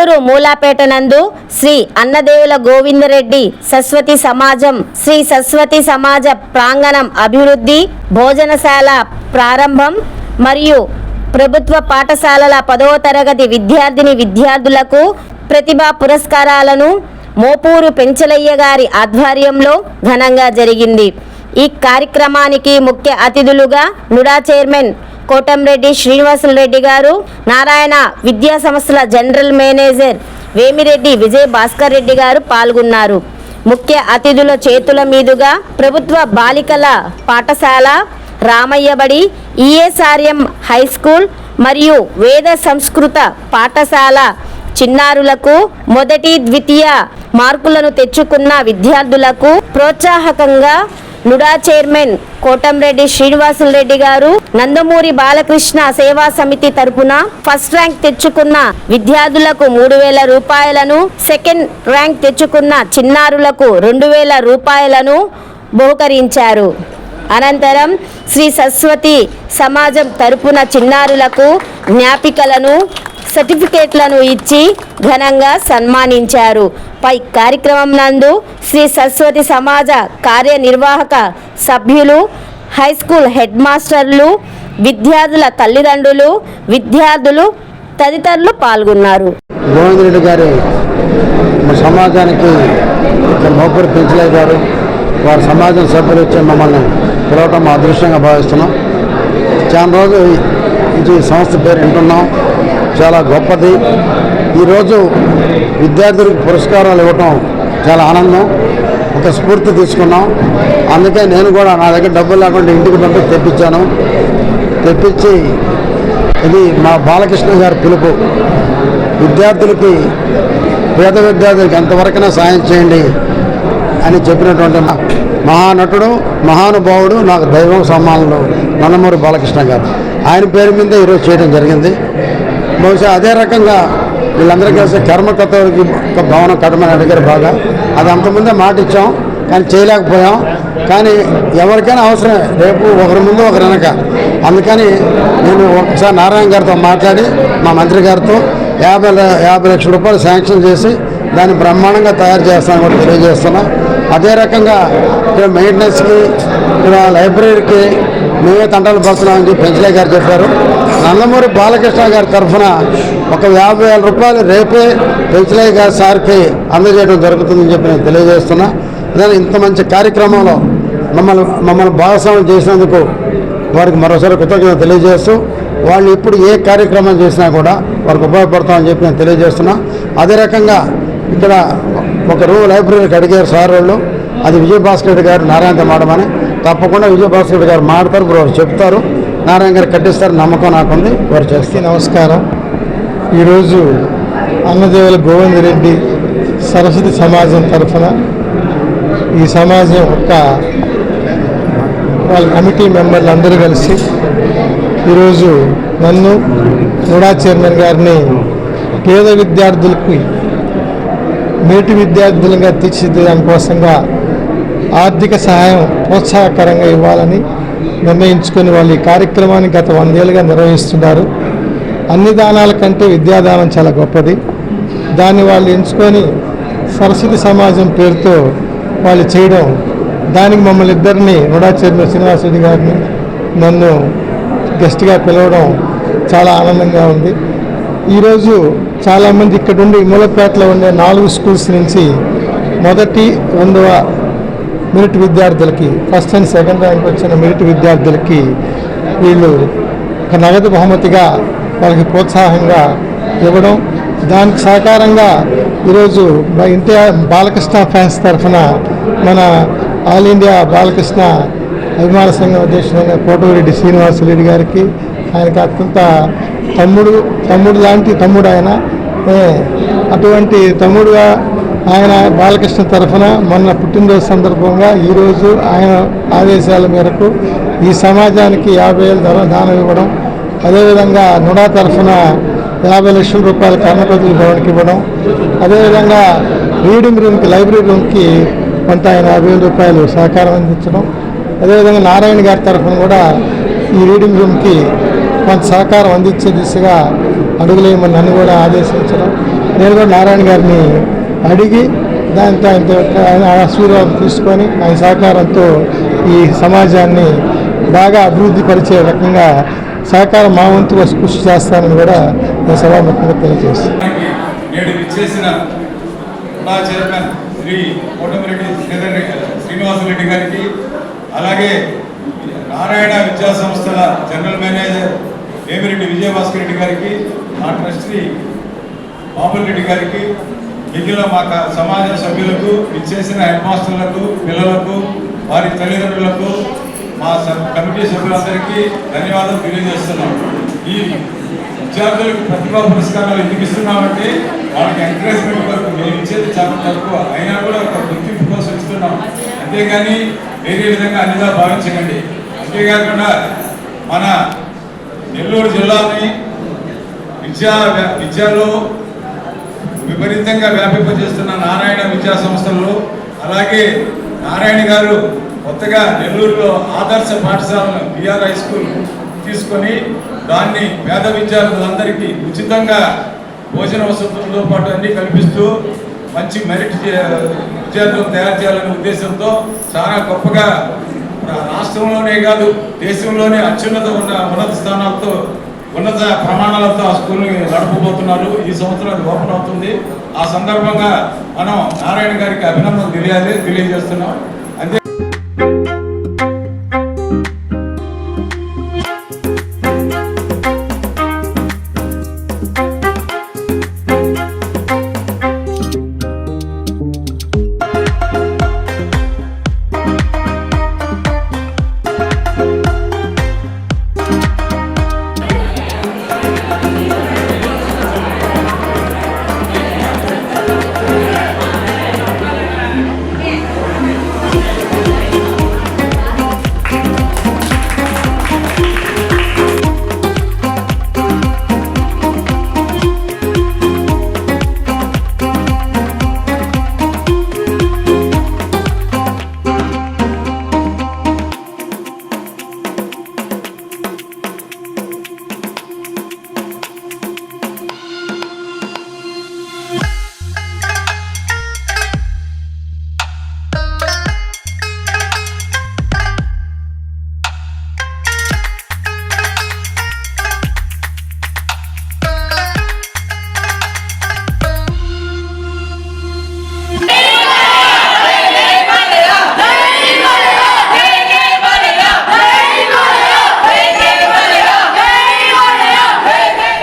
ఊరు మూలాపేట నందు శ్రీ అన్నదేవుల గోవిందరెడ్డి సరస్వతి సమాజం శ్రీ సరస్వతి సమాజ ప్రాంగణం అభివృద్ధి భోజనశాల ప్రారంభం మరియు ప్రభుత్వ పాఠశాలల పదవ తరగతి విద్యార్థిని విద్యార్థులకు ప్రతిభా పురస్కారాలను మోపూరు పెంచలయ్య గారి ఆధ్వర్యంలో ఘనంగా జరిగింది. ఈ కార్యక్రమానికి ముఖ్య అతిథులుగా నుడా చైర్మన్ కోటంరెడ్డి శ్రీనివాసన్ రెడ్డి గారు నారాయణ విద్యా సంస్థల జనరల్ మేనేజర్ వేమిరెడ్డి విజయ్ భాస్కర్ రెడ్డి గారు పాల్గొన్నారు. ముఖ్య అతిథుల చేతుల మీదుగా ప్రభుత్వ బాలికల పాఠశాల రామయ్యబడి ఈఎస్ఆర్ఎం హై స్కూల్ మరియు వేద సంస్కృత పాఠశాల చిన్నారులకు మొదటి ద్వితీయ మార్కులను తెచ్చుకున్న విద్యార్థులకు ప్రోత్సాహకంగా నుడా చైర్మన్ కోటంరెడ్డి శ్రీనివాసులు రెడ్డి గారు నందమూరి బాలకృష్ణ సేవా సమితి తరపున ఫస్ట్ ర్యాంక్ తెచ్చుకున్న విద్యార్థులకు మూడు వేల రూపాయలను సెకండ్ ర్యాంక్ తెచ్చుకున్న చిన్నారులకు రెండు వేల రూపాయలను బహుకరించారు. అనంతరం శ్రీ సరస్వతి సమాజం తరపున చిన్నారులకు జ్ఞాపికలను సర్టిఫికేట్లను ఇచ్చి ఘనంగా సన్మానించారు. పై కార్యక్రమం నందు శ్రీ సరస్వతి సమాజ కార్యనిర్వాహక సభ్యులు హై స్కూల్ హెడ్ మాస్టర్లు విద్యార్థుల తల్లిదండ్రులు విద్యార్థులు తదితరులు పాల్గొన్నారు. గోవింద్ గారి సమాజానికి మోపూరి పెంచలయ్య గారు వారి. సమాజం సభ్యులు వచ్చి మమ్మల్ని పిలవటం మా అదృష్టంగా భావిస్తున్నాం. చాలా రోజు ఈ సంస్థ పేరు వింటున్నాం. చాలా గొప్పది. ఈరోజు విద్యార్థులకు పురస్కారాలు ఇవ్వటం చాలా ఆనందం. ఒక స్ఫూర్తి తీసుకున్నాం. అందుకే నేను కూడా నా దగ్గర డబ్బులు లేకుండా ఇంటికి పంపి తెప్పించాను. తెప్పించి ఇది మా బాలకృష్ణ గారి పిలుపు. విద్యార్థులకి పేద విద్యార్థులకి ఎంతవరకైనా సాయం చేయండి అని చెప్పినటువంటి మా- మహానటుడు మహానుభావుడు నాకు దైవం సమ్మానంలో నందమూరి బాలకృష్ణ గారు. ఆయన పేరు మీద ఈరోజు చేయడం జరిగింది. బహుశా అదే రకంగా వీళ్ళందరూ కలిసి కర్మకర్తలకి ఒక భవనం కట్టమని అడిగారు బాగా. అది అంతకుముందే మాట ఇచ్చాం కానీ చేయలేకపోయాం. కానీ ఎవరికైనా అవసరమే రేపు ఒకరి ముందు ఒకరి వెనక. అందుకని నేను ఒకసారి నారాయణ గారితో మాట్లాడి మా మంత్రి గారితో యాభై యాభై లక్షల రూపాయలు శాంక్షన్ చేసి దాన్ని బ్రహ్మాండంగా తయారు చేస్తానని కూడా తెలియజేస్తున్నా. అదే రకంగా ఇక్కడ మెయింటెనెన్స్కి ఇక్కడ లైబ్రరీకి మేమే తంటాలు పడుతున్నామని చెప్పి పెంచలే గారు చెప్పారు. నందమూరి బాలకృష్ణ గారి తరఫున ఒక యాభై వేల రూపాయలు రేపే పెంచలయ్య గారి సార్కి అందజేయడం జరుగుతుందని చెప్పి నేను తెలియజేస్తున్నా. అదే ఇంత మంచి కార్యక్రమంలో మమ్మల్ని మమ్మల్ని భాగస్వామ్యం చేసినందుకు వారికి మరోసారి కృతజ్ఞత తెలియజేస్తూ వాళ్ళు ఇప్పుడు ఏ కార్యక్రమం చేసినా కూడా వారికి ఉపయోగపడతామని చెప్పి నేను తెలియజేస్తున్నా. అదే రకంగా ఇక్కడ ఒక రూ లైబ్రరీకి అడిగారు సార్ వాళ్ళు. అది విజయభాస్కర్ రెడ్డి గారు నారాయణతో మాడమని తప్పకుండా విజయభాస్కర్ రెడ్డి గారు మాడతారు ఇప్పుడు చెప్తారు. నారాయణ గారు కట్టిస్తారు నమ్మకం నాకుంది వారు చేస్తే నమస్కారం. ఈరోజు అన్నదేవుల గోవింద్ రెడ్డి సరస్వతి సమాజం తరఫున ఈ సమాజం యొక్క వాళ్ళ కమిటీ మెంబర్లు అందరూ కలిసి ఈరోజు నన్ను కూడా చైర్మన్ గారిని పేద విద్యార్థులకు మేటి విద్యార్థులుగా తీర్చిదిద్దడం కోసంగా ఆర్థిక సహాయం ప్రోత్సాహకరంగా ఇవ్వాలని నిర్ణయించుకొని వాళ్ళు ఈ కార్యక్రమాన్ని గత వందేళ్ళుగా నిర్వహిస్తున్నారు. అన్ని దానాల కంటే విద్యాదానం చాలా గొప్పది. దాన్ని వాళ్ళు ఎంచుకొని సరస్వతి సమాజం పేరుతో వాళ్ళు చేయడం దానికి మమ్మల్ని ఇద్దరిని రుడా చైర్మన్ శ్రీనివాసరెడ్డి గారిని నన్ను గెస్ట్గా పిలవడం చాలా ఆనందంగా ఉంది. ఈరోజు చాలామంది ఇక్కడ ఉండి మూలపేటలో ఉండే నాలుగు స్కూల్స్ నుంచి మొదటి రెండవ మెరిట్ విద్యార్థులకి ఫస్ట్ అండ్ సెకండ్ ర్యాంక్ వచ్చిన మెరిట్ విద్యార్థులకి వీళ్ళు ఒక నగదు బహుమతిగా వాళ్ళకి ప్రోత్సాహంగా ఇవ్వడం. దానికి సహకారంగా ఈరోజు మా ఎన్టీఆర్ బాలకృష్ణ ఫ్యాన్స్ తరఫున మన ఆల్ ఇండియా బాలకృష్ణ అభిమాన సంఘం అధ్యక్షుడైన కోటమిరెడ్డి శ్రీనివాసరెడ్డి గారికి ఆయనకి అత్యంత తమ్ముడు తమ్ముడు లాంటి తమ్ముడు ఆయన. అటువంటి తమ్ముడుగా ఆయన బాలకృష్ణ తరఫున మొన్న పుట్టినరోజు సందర్భంగా ఈరోజు ఆయన ఆదేశాల మేరకు ఈ సమాజానికి యాభై వేలు ధర దానం ఇవ్వడం అదేవిధంగా నుడా తరఫున యాభై లక్షల రూపాయల కర్మకృతులు భవన్కి ఇవ్వడం అదేవిధంగా రీడింగ్ రూమ్కి లైబ్రరీ రూమ్కి కొంత ఆయన యాభై వేల రూపాయలు సహకారం అందించడం అదేవిధంగా నారాయణ గారి తరఫున కూడా ఈ రీడింగ్ రూమ్కి కొంత సహకారం అందించే దిశగా అడుగులేయమని నన్ను కూడా ఆదేశించడం. నేను కూడా నారాయణ గారిని అడిగి దాంతో ఆయన ఆశీర్వాదం తీసుకొని ఆయన సహకారంతో ఈ సమాజాన్ని బాగా అభివృద్ధి పరిచే రకంగా సహకారం మా వంతుగా కృషి చేస్తానని కూడా నేను సభాముఖంగా తెలియజేస్తాను నేడు విచ్చేసిన నా చైర్మన్ శ్రీ కోటమిరెడ్డి రెడ్డి శ్రీనివాసరెడ్డి గారికి అలాగే నారాయణ విద్యా సంస్థల జనరల్ మేనేజర్ వేమిరెడ్డి విజయభాస్కర్ రెడ్డి గారికి మా ట్రస్టీ బాబుల్ రెడ్డి గారికి మిగిలిన మా సమాజ సభ్యులకు విచ్చేసిన హెడ్ మాస్టర్లకు పిల్లలకు వారి తల్లిదండ్రులకు మా కమిటీ సభ్యులందరికీ ధన్యవాదాలు తెలియజేస్తున్నాం. ఈ విద్యార్థులకు ప్రతిభా పురస్కారాలు ఎందుకు ఇస్తున్నామంటే వాళ్ళకి ఎంకరేజ్మెంట్ వరకు మేము ఇచ్చేది చాలా తక్కువ. అయినా కూడా ఒక గుర్తింపు కోసం ఇస్తున్నాం. అంతేగాని వేరే విధంగా అన్నిగా భావించకండి. అంతేకాకుండా మన నెల్లూరు జిల్లాని విద్యా విద్యలో విపరీతంగా వ్యాపింపజేస్తున్న నారాయణ విద్యా సంస్థల్లో అలాగే నారాయణ గారు కొత్తగా నెల్లూరులో ఆదర్శ పాఠశాలను బిఆర్ హై స్కూల్ తీసుకొని దాన్ని పేద విద్యార్థులందరికీ ఉచితంగా భోజన వసతులతో పాటు అన్ని కల్పిస్తూ మంచి మెరిట్ విద్యార్థులు విద్యార్థులను తయారు చేయాలనే ఉద్దేశంతో చాలా గొప్పగా రాష్ట్రంలోనే కాదు దేశంలోనే అత్యున్నత ఉన్న ఉన్నత స్థానాలతో ఉన్నత ప్రమాణాలతో ఆ స్కూల్ని నడపబోతున్నారు. ఈ సంవత్సరం అది ఓపెన్ అవుతుంది. ఆ సందర్భంగా మనం నారాయణ గారికి అభినందనలు తెలియాలి తెలియజేస్తున్నాం.